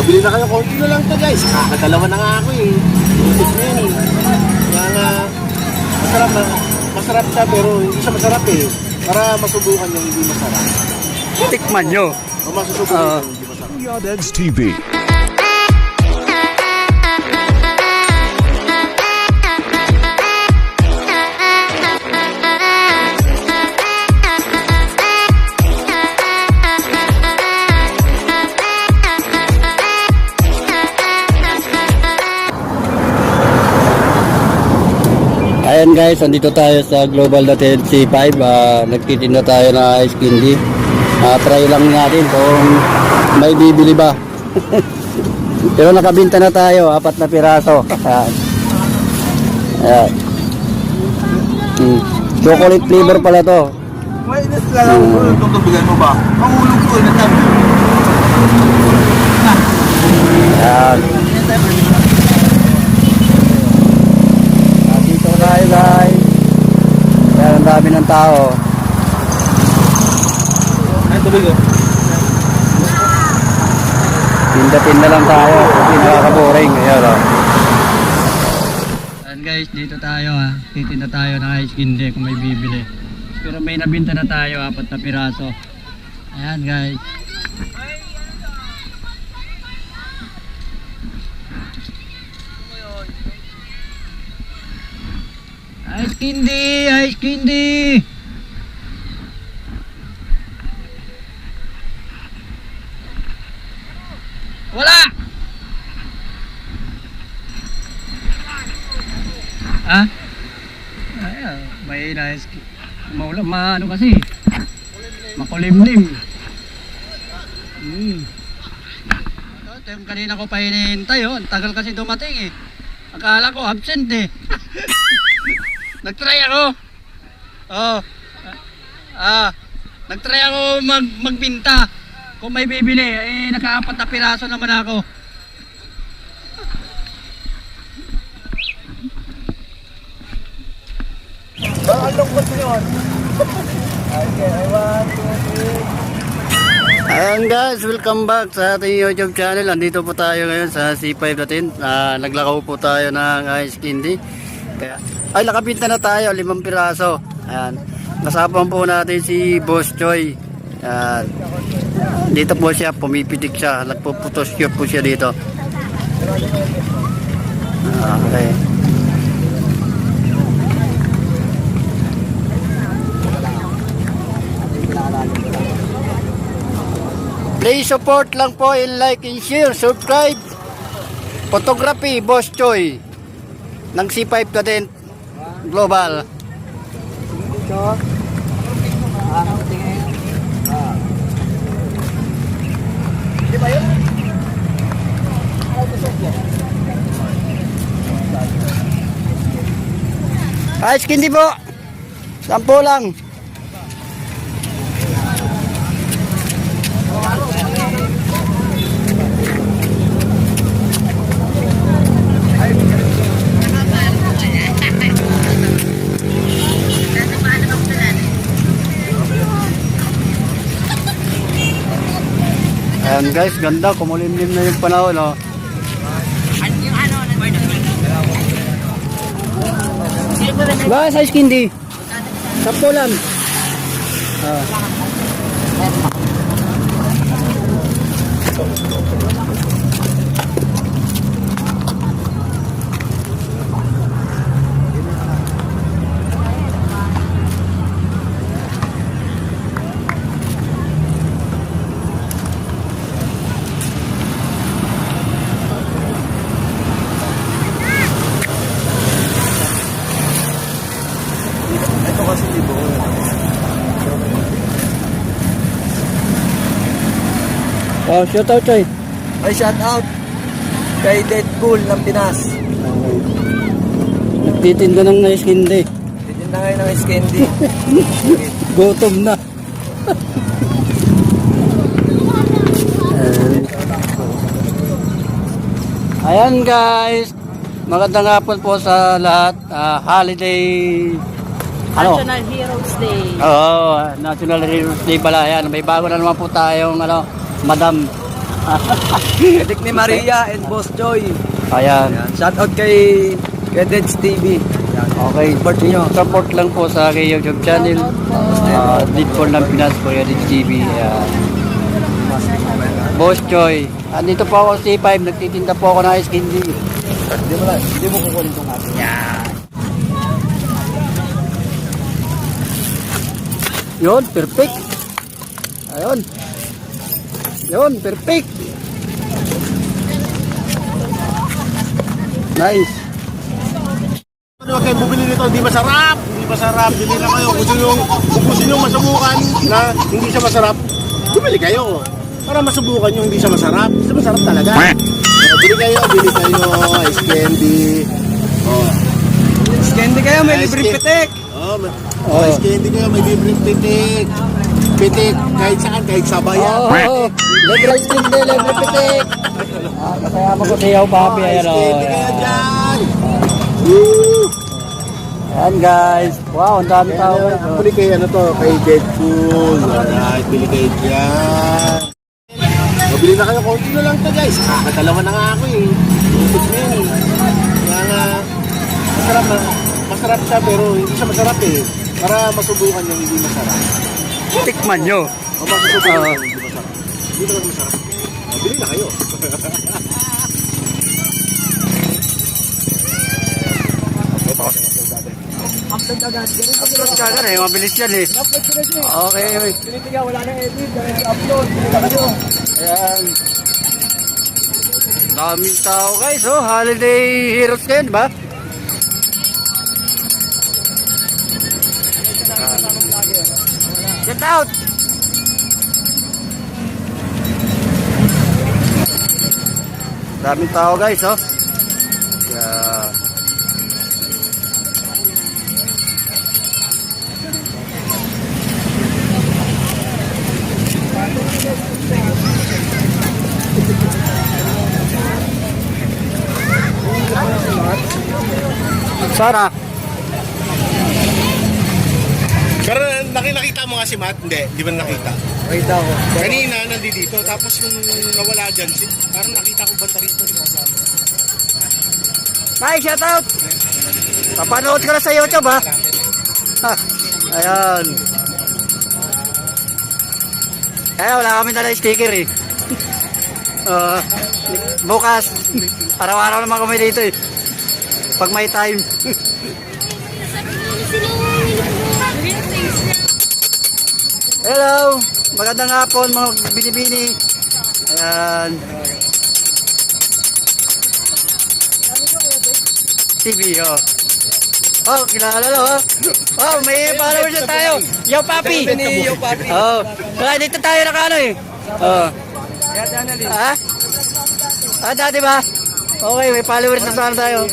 Mabili na kayo, konti na lang to guys. Kakadalawa na nga ako eh. Inutos na yun eh. Kaya nga, masarap na. Masarap siya pero hindi siya masarap eh. Para masubukan yung hindi masarap. Tikman nyo. O masusubukan Oo. yung hindi masarap. Yadeds TV. Ayan guys, andito tayo sa Global Dated C5. Ah, nagtitinda tayo ng ice candy. Ah, try lang natin kung may bibili ba. Pero nakabinta na tayo, apat na piraso. Ayan. Ayan. Hmm. Chocolate flavor pala to. Mainit ka lang. Itong kabigan mo ba? Mahulog ko na tabi. Ayan. Ah, Dito tayo guys. Ayan, ang dami ng tao. Ay, tubig oh. Tinda-tinda lang tayo. Hindi nakaka-boring. Ayan o. Ayan guys, dito tayo ha. Titinda tayo ng ice candy kung may bibili. Pero may nabinta na tayo, apat na piraso. Ayan guys. Ice candy! Ice candy! Wala! Ha? Ay, ah, may nais. Maulam, maano kasi. Makulimlim. Hmm. Ito yung kanina ko pa hinihintay, oh. Ang tagal kasi dumating eh. Akala ko absent eh. Nagtry ako. Oh. Ah, nagtry ako mag magbinta. Kung may bibili, eh nakaapat na piraso naman ako. Ayan guys, welcome back sa ating YouTube channel. Andito po tayo ngayon sa C5 natin. Ah, naglakaw po tayo ng ice candy. Kaya, ay, nakabinta na tayo, limang piraso. Ayan. Kasapang po natin si Boss Choi. Ayan. Dito po siya, pumipitik siya. Nagpuputos po siya dito. Okay. Please support lang po and like and share, subscribe. Photography, Boss Choi. Ng C5 ka din. Global. Ice candy po. Sampo lang. Ayan guys, ganda. Kumulimlim na yung panahon. Oh. Ba, size kindi. Sampo lang. Ah. Ito kasi libo. Oh, shout out, Choy. Ay, shout out kay Deadpool ng Pinas. Nagtitinda ng ice candy. Titinda ngayon ng ice candy. Gutom na. Ayan guys. Magandang hapon po sa lahat. Ah, holiday ano? National Heroes Day. Oo, National Heroes Day pala. Ayan, may bago na naman po tayong ano, Madam Edik ni Maria and Boss Joy. Ayan. Ayan. Shout out kay Kedets TV. Ayan. Okay. Support niyo. Support lang po sa aking YouTube channel. Uh, Didpol ng Pinas po yan TV. Ayan. Boss Joy. Andito po ako sa C5. Nagtitinda po ako ng ice candy. Hindi mo lang, hindi mo kukunin tong atin. Yun, perfect. Ayun. Yun, perfect. Nice. Ano kayo bumili nito, hindi masarap. Hindi masarap. Bili na kayo. Kung gusto nyo, kung gusto nyo masubukan na hindi siya masarap, bumili kayo. Para masubukan nyo hindi siya masarap. Hindi masarap talaga. Oh, bili kayo, bili kayo. Ice candy. Oh, Candy kayo, may Ice libre pitik. oh, may, Oh. oh. ice candy kayo. May libreng pitik. Pitik. Kahit saan, kahit sa bayan. Oh, libre ice candy, libre pitik. Ah, kasama ko siyaw, papi. Ayan, Ice oh. candy kayo dyan. Ayan. Woo! Ayan, guys. Wow, ang dami tao. Kaya, bili kayo ano to, kay Deadpool. Alright, bili kayo dyan. Mabili na kayo, konti na lang to guys. Kakadalawa na nga ako eh. Usip na yun eh. Kaya nga, masarap na. Masarap siya pero hindi siya masarap eh. Para masubukan yung hindi masarap. Tikman nyo. O masusubukan Oo. yung hindi masarap. Hindi naman masarap. O, bili na kayo. Upload ka agad eh. Mabilis yan eh. Okay. Tinitiga, wala nang edit. Upload. Tinitiga kayo. Ayan. Daming tao guys, oh. Holiday heroes kayo, di ba? Get out! Daming tao guys, oh. Yeah. Sana. Nakita mo nga si Matt? Hindi, di ba nakita? Wait ako. Kanina, nandito dito. Tapos nung nawala dyan, si- parang nakita ko banda rito. Hi, shout out! Papanood ka na sa YouTube, ha? ha. Ayan. Kaya wala kami dala sticker, eh. Uh, bukas, araw-araw naman kami dito, eh. Pag may time. Hello! Magandang hapon, mga binibini. Ayan. TV, oh. Oh, kilala lo, oh. Oh, may followers na tayo. Yo, papi. Yo Papi. Oh, kaya dito tayo nakano eh. Oh. Na Ha? Ah, dati ba? Okay, may followers na sana tayo.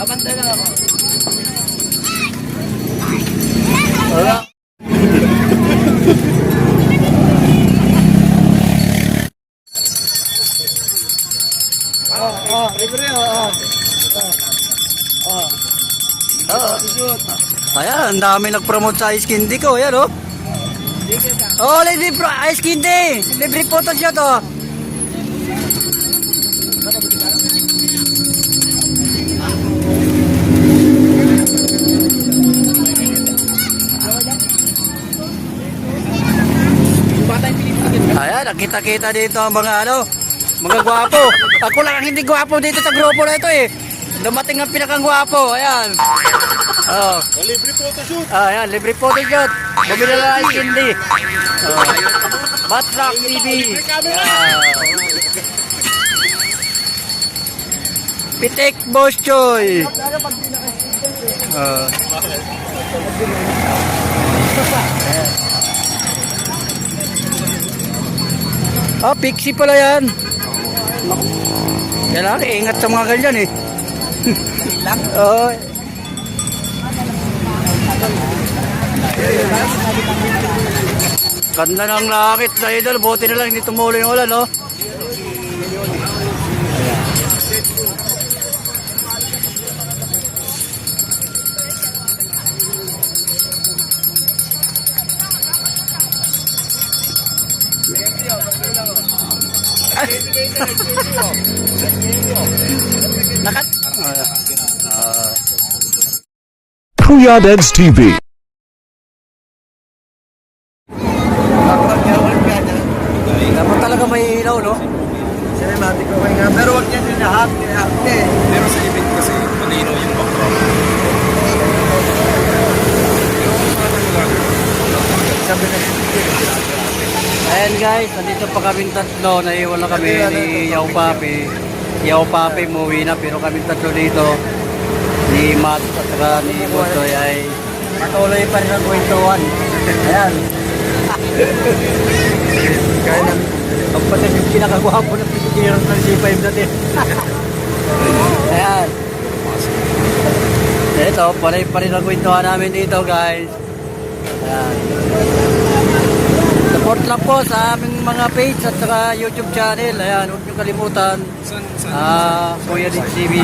Abantay lang ako. Wala. Oh, oh, libre oh. Oh. Oh. Ayan, ang dami nag-promote sa ice candy ko. Ayan, oh. Oh, libre pro ice candy. Libre photos nyo to. Ayan, nakita-kita dito ang mga ano, mga gwapo. Ako lang ang hindi gwapo dito sa grupo na ito eh. Dumating ang pinakang gwapo. Ayan. Oh. O, libre photoshoot. Ah, ayan, libre photo shot. Bumili na lang candy. Oh. Batrock TV. Ayan. Pitik Boss Choy. Oh. Ah, pixie pala yan. Kailangan ingat sa mga ganyan eh. Oo. Ganda ng langit na idol. Buti na lang hindi tumulo yung ulan, no? Kuya Dance TV. dapat talaga may ilaw, no? Cinematic okay nga. Pero wag yan yung lahat. Lahat eh. Pero sa event kasi, malinaw yung background. Sabi na Ayan guys, nandito pa kami tatlo. Naiwan na kami ni Yao Papi. Yao Papi umuwi na pero kami tatlo dito. Ni Matt at saka ni Butoy ay patuloy pa rin ang kwentuhan. Ayan. Kaya na. Ang pati yung kinakagwapo na pipigirang ng C5 natin. Ayan. Ito, panay pa rin ang kwentuhan namin dito guys. Ayan. Support lang po sa aming mga page at saka YouTube channel. Ayan, huwag niyo kalimutan. Ah, Kuya Din TV.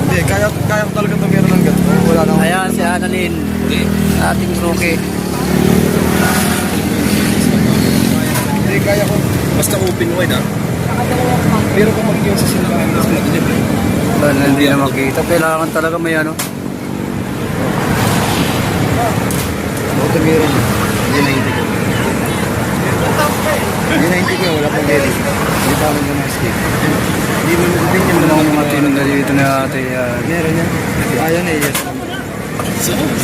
Hindi, kaya, kaya ko talaga tumira ng ganito. Wala na Ayan, si Annalyn. Ating rookie. Hindi, kaya ko. Basta open wide ah. Pero kung mag-iwan sa simbahan, mas. Well, hindi na makita. Kailangan talaga may ano. to meron. Hindi 90 ko. 90 ko, wala pang dito. Hindi pa ako gumaskin. Hindi mo natin yung mga mga tinong dito na ate. Ah, meron yan. Ayaw na yes.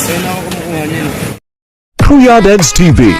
Saan ako kumukuha niyan? Kuya Dance TV.